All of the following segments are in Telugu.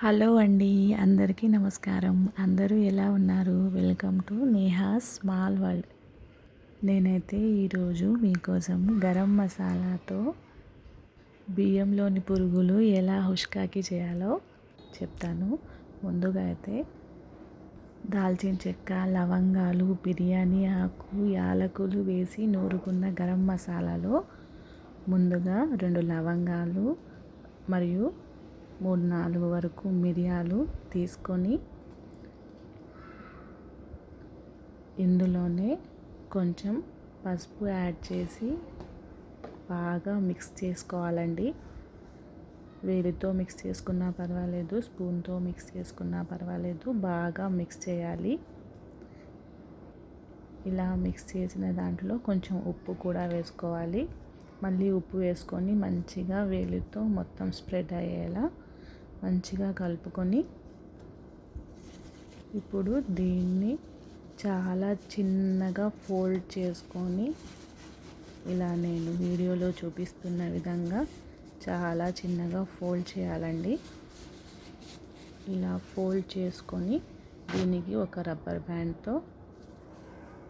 హలో అండి అందరికీ నమస్కారం. అందరూ ఎలా ఉన్నారు? Welcome to Neha small world. నేనైతే ఈరోజు మీకోసం గరం మసాలాతో బియ్యంలోని పురుగులు ఎలా హుష్కాకి చేయాలో చెప్తాను. ముందుగా అయితే దాల్చిన చెక్క లవంగాలు బిర్యానీ ఆకు యాలకులు వేసి నూరుకున్న గరం మసాలాలో ముందుగా రెండు లవంగాలు మరియు మూడు నాలుగు వరకు మిరియాలు తీసుకొని ఇందులోనే కొంచెం పసుపు యాడ్ చేసి బాగా మిక్స్ చేసుకోవాలండి. వేలితో మిక్స్ చేసుకున్నా పర్వాలేదు స్పూన్తో మిక్స్ చేసుకున్నా పర్వాలేదు బాగా మిక్స్ చేయాలి. ఇలా మిక్స్ చేసిన దాంట్లో కొంచెం ఉప్పు కూడా వేసుకోవాలి. మళ్ళీ ఉప్పు వేసుకొని మంచిగా వేలితో మొత్తం స్ప్రెడ్ అయ్యేలా మంచిగా కలుపుకొని ఇప్పుడు దీన్ని చాలా చిన్నగా ఫోల్డ్ చేసుకొని ఇలా నేను వీడియోలో చూపిస్తున్న విధంగా చాలా చిన్నగా ఫోల్డ్ చేయాలండి. ఇలా ఫోల్డ్ చేసుకొని దీనికి ఒక రబ్బర్ బ్యాండ్తో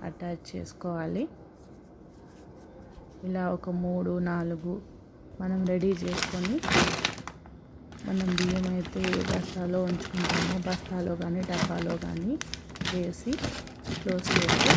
అటాచ్ చేసుకోవాలి. ఇలా ఒక మూడు నాలుగు మనం రెడీ చేసుకొని మనం బియ్యం అయితే ఏ బస్తాలో ఉంచుకుంటామో బస్తాలో కానీ డబ్బాలో కానీ వేసి క్లోజ్ చేస్తే